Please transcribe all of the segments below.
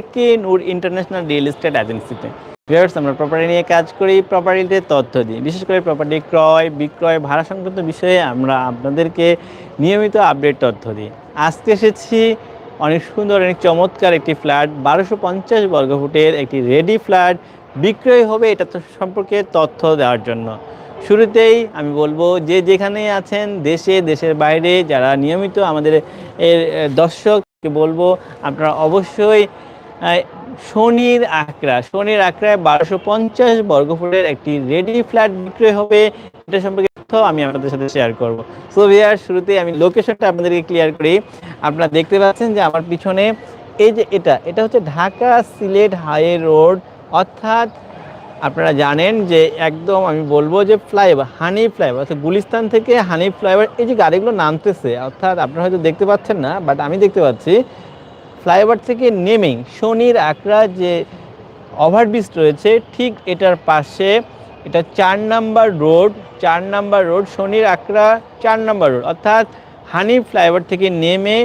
AK Noor international real estate এজেন্সিতে viewers আমরা property নিয়ে কাজ করি প্রপার্টিতে তথ্য দিই। বিশেষ করে প্রপার্টি ক্রয়, বিক্রয়, ভাড়া সংক্রান্ত বিষয়ে আমরা আপনাদেরকে নিয়মিত আপডেট তথ্য দিই। আজকে এসেছি অনেক সুন্দর, অনেক চমৎকার একটি ফ্ল্যাট বারোশো পঞ্চাশ বর্গফুটের একটি রেডি ফ্ল্যাট বিক্রয় হবে এটা তো সম্পর্কে তথ্য দেওয়ার জন্য। শুরুতেই আমি বলব যে যেখানে আছেন, দেশে, দেশের বাইরে, যারা নিয়মিত আমাদের এর দর্শককে বলব, আপনারা অবশ্যই শনির আঁকড়া। শনির আঁকড়ায় বারোশো পঞ্চাশ বর্গফুটের একটি রেডি ফ্ল্যাট বিক্রয় হবে। এটা সম্পর্কে আমি আপনাদের সাথে শেয়ার করব। সো ভিয়ার শুরুতে আমি লোকেশনটা আপনাদেরকে ক্লিয়ার করি। আপনারা দেখতে পাচ্ছেন যে আমার পিছনে এই যে এটা এটা হচ্ছে ঢাকা সিলেট হাইওয়ে রোড। অর্থাৎ আপনারা জানেন যে একদম আমি বলব যে ফ্লাইওভার, হানি ফ্লাইওভার, অর্থাৎ গুলিস্তান থেকে হানি ফ্লাইওভার, এই যে গাড়িগুলো নামতেছে, অর্থাৎ আপনারা হয়তো দেখতে পাচ্ছেন না বাট আমি দেখতে পাচ্ছি ফ্লাইওভার থেকে নেমেই শনির আকড়া যে ওভারব্রিজ রয়েছে, ঠিক এটার পাশে এটা চার নাম্বার রোড, চার নাম্বার রোড শনির আকড়া চার নাম্বার রোড। অর্থাৎ হানি ফ্লাইওভার থেকে নেমে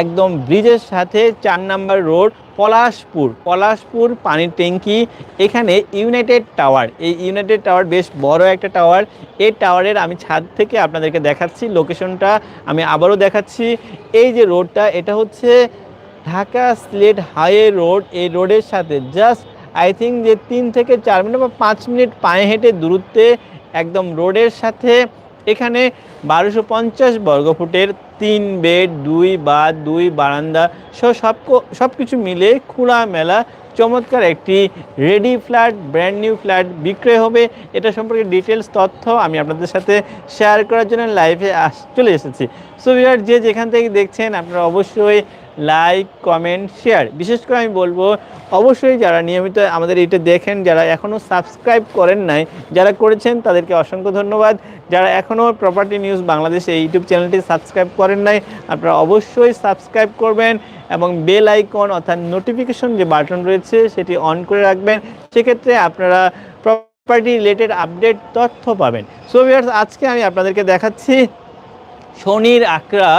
একদম ব্রিজের সাথে চার নাম্বার রোড, পলাশপুর। পলাশপুর, পানির ট্যাঙ্কি, এখানে ইউনাইটেড টাওয়ার। এই ইউনাইটেড টাওয়ার বেশ বড় একটা টাওয়ার। এই টাওয়ারের আমি ছাদ থেকে আপনাদেরকে দেখাচ্ছি, লোকেশনটা আমি আবারও দেখাচ্ছি। এই যে রোডটা, এটা হচ্ছে ঢাকা স্লেট হাইওয়ে রোড। এই রোডের সাথে জাস্ট, আই থিঙ্ক যে তিন থেকে চার মিনিট বা পাঁচ মিনিট পায়ে হেঁটে দূরত্বে একদম রোডের সাথে, এখানে বারোশো পঞ্চাশ বর্গফুটের তিন বেড, দুই বাদ দুই বারান্দা সব সব সব কিছু মিলে খোলা মেলা চমৎকার একটি ready flat brand new flat বিক্রয় হবে। এটা সম্পর্কে ডিটেলস তথ্য আমি আপনাদের সাথে শেয়ার করার জন্য লাইভে আস, চলে এসেছি। সো ভিউয়ার যে যেখান থেকে দেখছেন, আপনারা অবশ্যই লাইক, কমেন্ট, শেয়ার। বিশেষ করে আমি বলব, অবশ্যই যারা নিয়মিত আমাদের এটা দেখেন, যারা এখনও সাবস্ক্রাইব করেন নাই, যারা করেছেন, তাদেরকে অসংখ্য ধন্যবাদ। যারা এখনও প্রপার্টি নিউজ বাংলাদেশ এই ইউটিউব চ্যানেলটি সাবস্ক্রাইব করেন নাই, আপনারা অবশ্যই সাবস্ক্রাইব করবেন এবং বেল আইকন অর্থাৎ নোটিফিকেশন যে বাটন রয়েছে, সেটি অন করে রাখবেন। সেক্ষেত্রে আপনারা প্রপার্টি রিলেটেড আপডেট তথ্য পাবেন। সো ভিউয়ার্স আজকে আমি আপনাদেরকে দেখাচ্ছি শনির আকড়া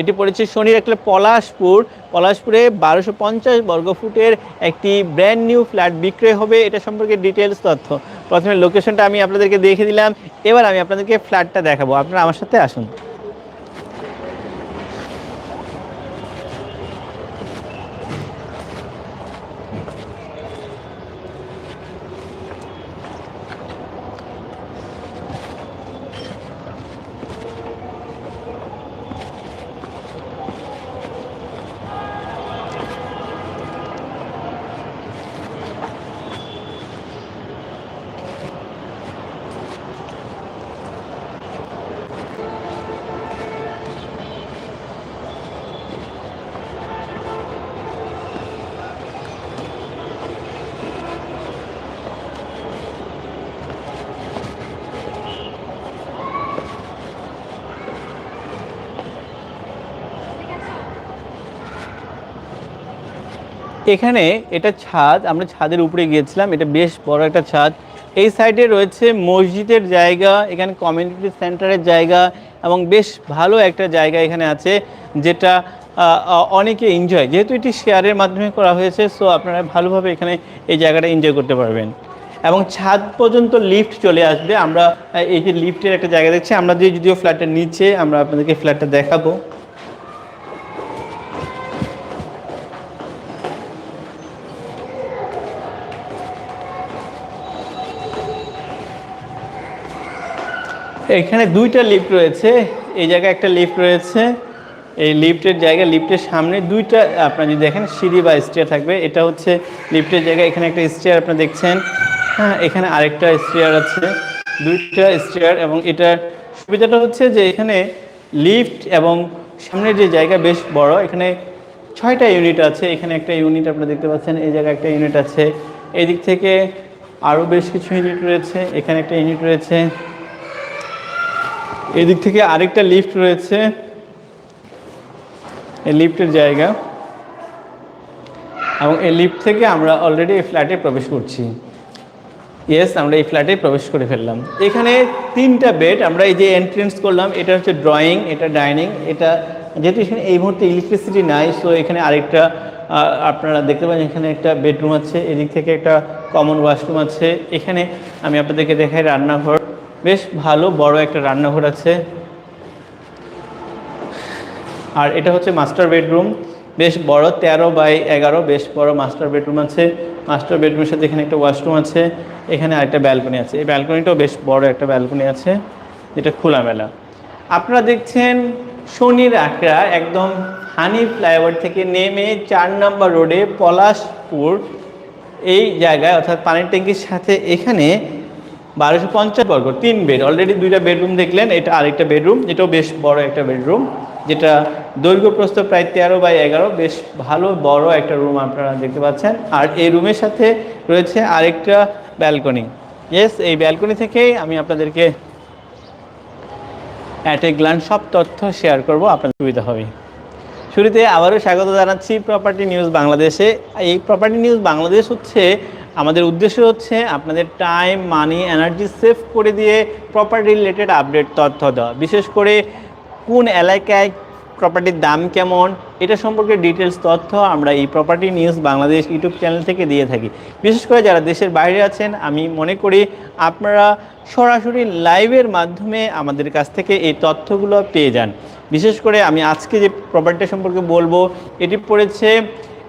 এটি পড়েছে শনির একটা পলাশপুর। পলাশপুরে বারোশো পঞ্চাশ বর্গফুটের একটি ব্র্যান্ড নিউ ফ্ল্যাট বিক্রয় হবে। এটা সম্পর্কে ডিটেলস তথ্য। প্রথমে লোকেশনটা আমি আপনাদেরকে দেখে দিলাম। এবার আমি আপনাদেরকে ফ্ল্যাটটা দেখাবো। আপনারা আমার সাথে আসুন। এখানে এটা ছাদ, আমরা ছাদের উপরে গিয়েছিলাম, এটা বেশ বড় একটা ছাদ। এই সাইডে রয়েছে মসজিদের জায়গা, এখানে কমিউনিটি সেন্টারের জায়গা এবং বেশ ভালো একটা জায়গা এখানে আছে, যেটা অনেকে এনজয় যেহেতু এটি শেয়ারের মাধ্যমে করা হয়েছে সো আপনারা ভালোভাবে এখানে এই জায়গাটা এনজয় করতে পারবেন। এবং ছাদ পর্যন্ত লিফট চলে আসবে, আমরা এই যে লিফটের একটা জায়গা দেখছি, আমরা যে যদিও ফ্ল্যাটের নিচে, আমরা আপনাদেরকে ফ্ল্যাটটা দেখাবো। এখানে দুইটা লিফট রয়েছে। এই জায়গায় একটা লিফট রয়েছে। এই লিফটের জায়গা লিফটের সামনে দুইটা, আপনার যদি দেখেন, সিঁড়ি বা স্টেয়ার থাকবে। এটা হচ্ছে লিফটের জায়গা, এখানে একটা স্টেয়ার আপনারা দেখছেন। হ্যাঁ এখানে আরেকটা স্টেয়ার আছে। দুইটা স্টেয়ার এবং এটার সুবিধাটা হচ্ছে যে এখানে লিফট এবং সামনের যে জায়গা বেশ বড়, এখানে ছয়টা ইউনিট আছে। এখানে একটা ইউনিট আপনারা দেখতে পাচ্ছেন, এই জায়গায় একটা ইউনিট আছে। এই দিক থেকে আরও বেশ কিছু ইউনিট রয়েছে। এখানে একটা ইউনিট রয়েছে। এদিক থেকে আরেকটা লিফট রয়েছে। এই লিফটের জায়গা। এবং এই লিফট থেকে আমরা অলরেডি এই ফ্ল্যাটে প্রবেশ করছি। ইয়েস আমরা এই ফ্ল্যাটে প্রবেশ করে ফেললাম। এখানে তিনটা বেড আমরা এই যে এন্ট্রেন্স করলাম, এটা হচ্ছে ড্রয়িং এটা ডাইনিং এটা যেহেতু এখানে এই মুহূর্তে ইলেকট্রিসিটি নাই সো এখানে আরেকটা আপনারা দেখতে পাচ্ছেন এখানে একটা বেডরুম আছে, এদিক থেকে একটা কমন ওয়াশরুম আছে। এখানে আমি আপনাদেরকে দেখাই রান্নাঘর। বেশ ভালো, বড় একটা রান্নাঘর আছে। আর এটা হচ্ছে মাস্টার বেডরুম। বেশ বড়, তেরো বাই এগারো, বেশ বড় মাস্টার বেডরুম আছে। মাস্টার বেডরুমের সাথে এখানে একটা ওয়াশরুম আছে, এখানে আরেকটা ব্যালকনি আছে। এই ব্যালকনিটাও বেশ বড় একটা ব্যালকনি আছে, যেটা খোলামেলা। আপনারা দেখছেন শনির আখড়া, একদম হানি ফ্লাইওভার থেকে নেমে চার নম্বর রোডে পলাশপুর। এই জায়গায়, অর্থাৎ পানির ট্যাঙ্কির সাথে এখানে বারোশো পঞ্চাশ বর্গ, তিন বেড অলরেডি দুইটা বেডরুম দেখলেন, এটা আরেকটা বেডরুম এটাও বেশ বড় একটা বেডরুম যেটা দৈর্ঘ্য প্রস্থ প্রায় তেরো বাই এগারো, বেশ ভালো, বড় একটা রুম আপনারা দেখতে পাচ্ছেন। আর এই রুমের সাথে রয়েছে আরেকটা ব্যালকনি ইয়েস এই ব্যালকনি থেকেই আমি আপনাদেরকে অ্যাট এ গ্লান সব তথ্য শেয়ার করব আপনার সুবিধা হবে। শুরুতে আবারও স্বাগত জানাচ্ছি প্রপার্টি নিউজ বাংলাদেশে এই প্রপার্টি নিউজ বাংলাদেশ হচ্ছে আমাদের উদ্দেশ্য হচ্ছে আপনাদের টাইম মানি এনার্জি সেভ করে দিয়ে প্রপার্টি রিলেটেড আপডেট তথ্য দেওয়া। বিশেষ করে কোন এলাকায় প্রপার্টির দাম কেমন, এটা সম্পর্কে ডিটেলস তথ্য আমরা এই property news Bangladesh YouTube channel থেকে দিয়ে থাকি। বিশেষ করে যারা দেশের বাইরে আছেন, আমি মনে করি আপনারা সরাসরি লাইভের মাধ্যমে আমাদের কাছ থেকে এই তথ্যগুলো পেয়ে যান। বিশেষ করে আমি আজকে যে প্রপার্টি সম্পর্কে বলব, এটি পড়েছে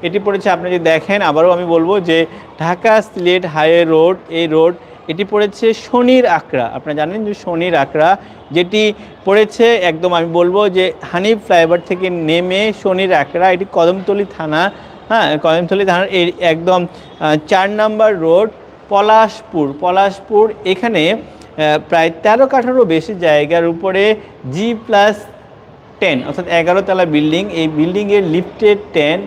এটি পড়েছে, আপনি যদি দেখেন, আবারও আমি বলব যে ঢাকা সিলেট হাইওয়ে রোড, এই রোড, এটি পড়েছে শনির আকড়া আপনারা জানেন যে শনির আকড়া যেটি পড়েছে একদম আমি বলব যে হানিফ ফ্লাইওভার থেকে নেমে শনির আকড়া এটি কদমতলি থানা হ্যাঁ কদমতলি থানার এই একদম চার নাম্বার রোড, পলাশপুর। পলাশপুর এখানে প্রায় তেরো কাঠারও বেশি জায়গার উপরে জি প্লাস টেন অর্থাৎ এগারো তলা বিল্ডিং। এই বিল্ডিংয়ের লিফটেড টেন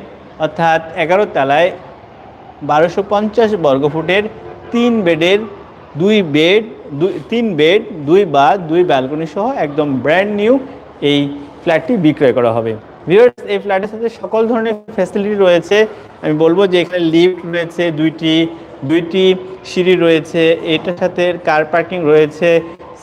অর্থাৎ এগারো তলায় বারোশো পঞ্চাশ বর্গফুটের তিন বেডের দুই বেড, দুই, তিন বেড, দুই বা দুই ব্যালকনি সহ একদম ব্র্যান্ড নিউ এই ফ্ল্যাটটি বিক্রয় করা হবে। ভিউয়ার্স এই ফ্ল্যাটের সাথে সকল ধরনের ফ্যাসিলিটি রয়েছে। আমি বলব যে এখানে লিফট রয়েছে দুইটি দুইটি সিঁড়ি রয়েছে। এটার সাথে কার পার্কিং রয়েছে।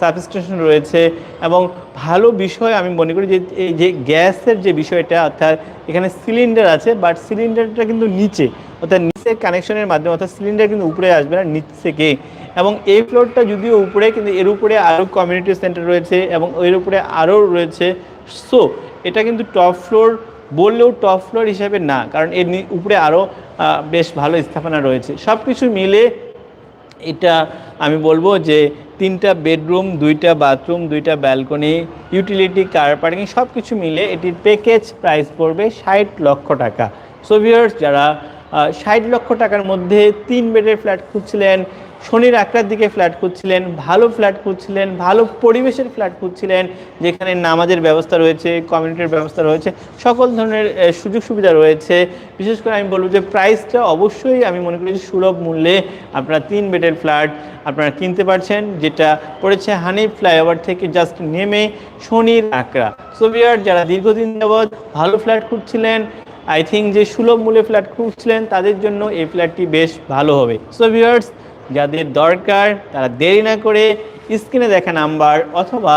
সাবস্টেশন রয়েছে এবং ভালো বিষয় আমি মনে করি যে, এই যে গ্যাসের যে বিষয়টা, অর্থাৎ এখানে সিলিন্ডার আছে বাট সিলিন্ডারটা কিন্তু নিচে, অর্থাৎ নিচে কানেকশনের মাধ্যমে, অর্থাৎ সিলিন্ডার কিন্তু উপরে আসবে না, নিচ থেকে এবং এই ফ্লোরটা যদিও উপরে, কিন্তু এর উপরে আরও কমিউনিটি সেন্টার রয়েছে এবং এর উপরে আরও রয়েছে। সো এটা কিন্তু টপ ফ্লোর বললেও টপ ফ্লোর হিসাবে না, কারণ এর উপরে আরও বেশ ভালো স্থাপনা রয়েছে। সব কিছু মিলে এটা আমি বলব যে তিনটা বেডরুম, দুইটা বাথরুম, দুইটা ব্যালকনি ইউটিলিটি কার পার্কিং সব কিছু মিলে এটির প্যাকেজ প্রাইস পড়বে ষাট লক্ষ টাকা। সোভিয়ার্স যারা ষাট লক্ষ টাকার মধ্যে তিন বেডের ফ্ল্যাট খুঁজছিলেন, শনির আঁকড়ার দিকে ফ্ল্যাট খুঁজছিলেন, ভালো ফ্ল্যাট খুঁজছিলেন, ভালো পরিবেশের ফ্ল্যাট খুঁজছিলেন, যেখানে নামাজের ব্যবস্থা রয়েছে কমিউনিটির ব্যবস্থা রয়েছে, সকল ধরনের সুযোগ সুবিধা রয়েছে। বিশেষ করে আমি বলব যে প্রাইসটা অবশ্যই আমি মনে করি যে সুলভ মূল্যে আপনারা তিন বেডের ফ্ল্যাট আপনারা কিনতে পারছেন, যেটা পড়েছে হানি ফ্লাইওভার থেকে জাস্ট নেমে শনির আঁকড়া সোভিয়ার যারা দীর্ঘদিন যাবৎ ভালো ফ্ল্যাট খুঁজছিলেন আই থিঙ্ক যে সুলভ মূল্যে ফ্ল্যাট খুঁজছিলেন, তাদের জন্য এই ফ্ল্যাটটি বেশ ভালো হবে। সো ভিউয়ার্স যাদের দরকার, তারা দেরি না করে স্ক্রিনে দেখা নাম্বার অথবা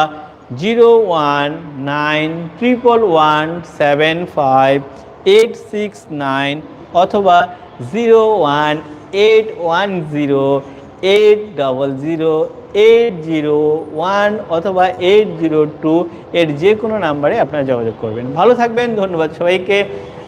zero one nine triple one seven five eight six nine অথবা zero one eight one zero eight double zero eight zero one অথবা এইট জিরো টু এর যে কোনো নাম্বারে আপনারা যোগাযোগ করবেন। ভালো থাকবেন, ধন্যবাদ সবাইকে।